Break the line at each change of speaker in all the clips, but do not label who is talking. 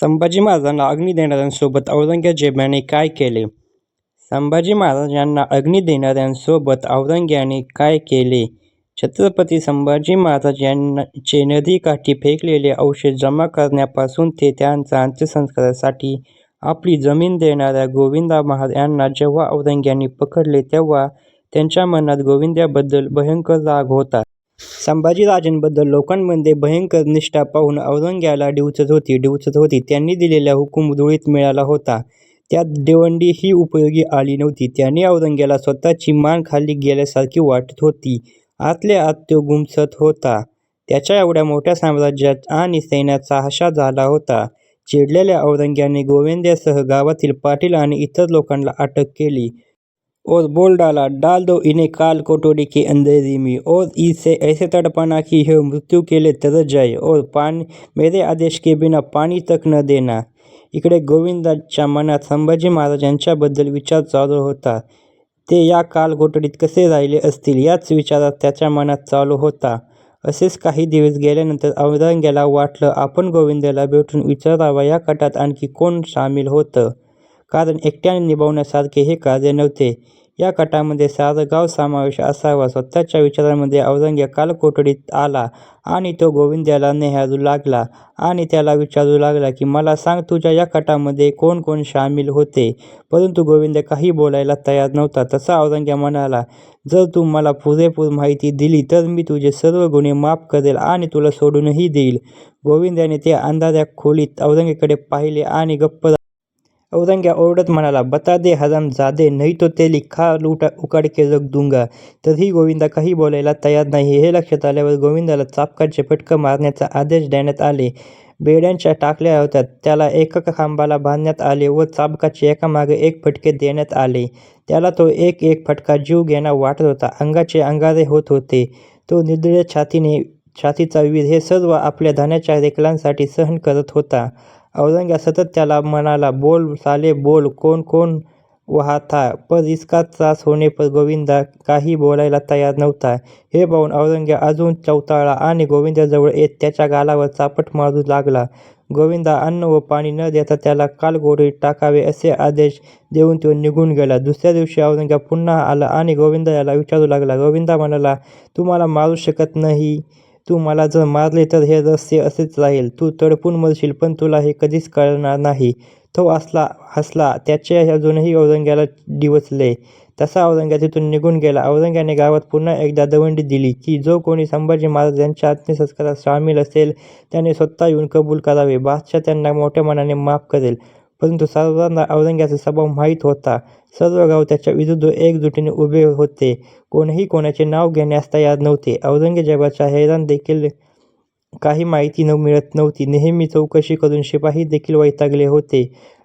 संभाजी महाराजांना अग्नी देणाऱ्यांसोबत औरंगजेबाने काय केले? संभाजी महाराज यांना अग्नी देणाऱ्यांसोबत औरंग्याने काय केले? छत्रपती संभाजी महाराज यांचे नदीकाठी फेकलेले अवशेष जमा करण्यापासून ते त्यांच्या अंत्यसंस्कारासाठी आपली जमीन देणाऱ्या गोविंदा महाराज यांना जेव्हा औरंग्याने पकडले तेव्हा त्यांच्या मनात गोविंदाबद्दल भयंकर राग होता. संभाजीराजांबद्दल लोकांमध्ये भयंकर निष्ठा पाहून औरंग्याला डिवचत होती डिवचत होती. त्यांनी दिलेला हुकूम धुळीत मिळाला होता. त्यात दवंडीही उपयोगी आली नव्हती. त्याने औरंग्याला स्वतःची मान खाली गेल्यासारखी वाटत होती. आतल्या आत तो गुमसत होता. त्याच्या एवढ्या मोठ्या साम्राज्यात आणि सैन्याचा हशा झाला होता. चिडलेल्या औरंग्याने गोविंद्यासह गावातील पाटील आणि इतर लोकांना अटक केली. और बोल डाला, डाल दो इन्हें काल कोठडी के अंधेरी में और इसे ऐसे तड़पाना कि यह मृत्यू के लिए तरस जाए और मेरे आदेश के बिना पाणी तक न देना. इकडे गोविंदाच्या मनात संभाजी महाराज यांच्याबद्दल विचार चालू होता. ते या काळकोठडीत कसे राहिले असतील याच विचारात त्याच्या मनात चालू होता. असेच काही दिवस गेल्यानंतर औरंग्याला वाटलं आपण गोविंदाला भेटून विचारावा या कटात आणखी कोण सामील होतं? कारण एकट्याने निभावण्यासारखे हे कार्य नव्हते. या कटामध्ये सारं गाव समावेश असावा. स्वतःच्या विचारांमध्ये औरंग्या कालकोठडीत आला आणि तो गोविंद्याला नेहरू लागला आणि त्याला विचारू लागला की मला सांग तुझ्या या कटामध्ये कोण कोण सामील होते? परंतु गोविंद काही बोलायला तयार नव्हता. तसा औरंग्या म्हणाला जर तू मला पुरेपूर माहिती दिली तर मी तुझे सर्व गुन्हे माफ करेल आणि तुला सोडूनही देईल. गोविंदाने त्या अंधाऱ्या खोलीत औरंगेकडे पाहिले आणि गप्प औरंग्या ओरडत म्हणाला बता दे हरामजादे नाही तो तेरी खाल उकाड के रख दूंगा. तरीही गोविंदा काही बोलायला तयार नाही. हे लक्षात आल्यावर गोविंदाला चाबकाचे फटकं मारण्याचा आदेश देण्यात आले. बेड्यांच्या टाकल्या होत्या त्याला एका खांबाला बांधण्यात आले व चाबकाचे एकामागे एक फटके देण्यात आले. त्याला तो एक एक फटका जीव घेणा वाटत होता. अंगाचे अंगारे होत होते. तो निर्दय छातीचा वीर हे सर्व आपल्या धनाच्या रेकलांसाठी सहन करत होता. औरंग्या सतत त्याला म्हणाला बोल साले बोल कौन कौन वाहता था? पर इसका त्रास होणे पर गोविंदा काही बोलायला तयार नव्हता. हे पाहून औरंग्या अजून चवताळला आणि गोविंदाजवळ येत त्याच्या गालावर चापट मारू लागला. गोविंदा अन्न व पाणी न देता त्याला काळकोठडीत टाकावे असे आदेश देऊन तो निघून गेला. दुसऱ्या दिवशी औरंग्या पुन्हा आला आणि गोविंदा याला विचारू लागला. गोविंदा म्हणाला तुम्हाला मारू शकत नाही. तू मला जर मारले तर हे रहस्य असेच राहील. तू तडपून मरशील पण तुला हे कधीच कळणार नाही. तो हसला. त्याचे अजूनही औरंग्याला डिवचले. तसा औरंगा तिथून निघून गेला. औरंग्याने गावात पुन्हा एकदा दवंडी दिली की जो कोणी संभाजी महाराज यांच्या अंत्यसंस्कारात सामील असेल त्याने स्वतः येऊन कबूल करावे. बादशाह त्यांना मोठ्या मनाने माफ करेल. परंतु सर्वांना औरंग्याचा स्वभाव माहीत होता. सर्व गाव त्याच्या विरुद्ध एकजुटीने उभे होते. कोणीही कोणाचे नाव घेण्यास तयार नव्हते. औरंगजेबाच्या हैराण देखील काही माहिती न मिळत नव्हती. नेहमी चौकशी करून शिपाही देखील वैतागले होते.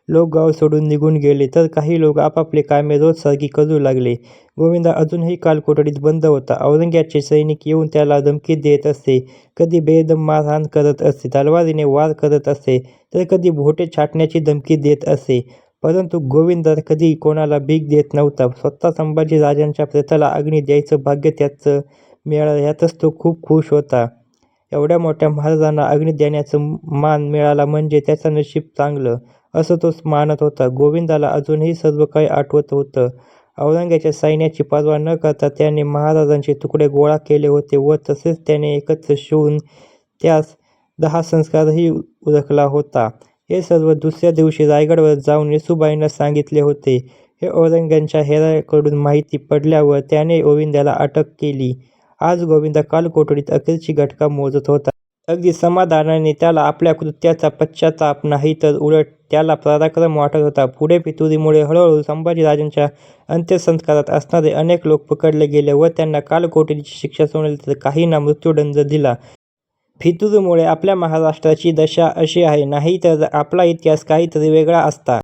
लोक गाव सोडून निघून गेले तर काही लोक आपापली कामे रोजसारखी करू लागले. गोविंदा अजूनही कालकोठडीत बंद होता. औरंग्याचे सैनिक येऊन त्याला धमकी देत असे. कधी बेदम मारहाण करत असे. तलवारीने वार करत असे तर कधी बोटे छाटण्याची धमकी देत असे. परंतु गोविंदा कधी कोणाला भीक देत नव्हता. स्वतः संभाजीराजांच्या प्रेताला अग्नी द्यायचं भाग्य त्याचं मिळालं यातच तो खूप खूष होता. एवढ्या मोठ्या महाराजांना अग्नी देण्याचं मान मिळाला म्हणजे त्याचं नशीब चांगलं असं तोच मानत होता. गोविंदाला अजूनही सर्व काही आठवत होतं. औरंग्याच्या सैन्याची पर्वा न करता त्याने महाराजांचे तुकडे गोळा केले होते व तसेच त्याने एकत्र शिवून त्यास दहा संस्कारही उरकला होता. हे सर्व दुसऱ्या दिवशी रायगडवर जाऊन येसुबाईंना सांगितले होते. हे औरंग्याच्या हेराकडून माहिती पडल्यावर त्याने गोविंदाला अटक केली. आज गोविंदा कालकोठडीत अखेरची घटका मोजत होता. अगदी समाधानाने. त्याला आपल्या कृत्याचा पश्चाताप नाही तर उलट त्याला पराक्रम वाटत होता. पुढे फितुरीमुळे हळूहळू संभाजीराजांच्या अंत्यसंस्कारात असणारे अनेक लोक पकडले गेले व त्यांना कालकोटीची शिक्षा सुनावली तर काहींना मृत्यूदंड दिला. फितुरीमुळे आपल्या महाराष्ट्राची दशा अशी आहे. नाही तर आपला इतिहास काहीतरी वेगळा असता.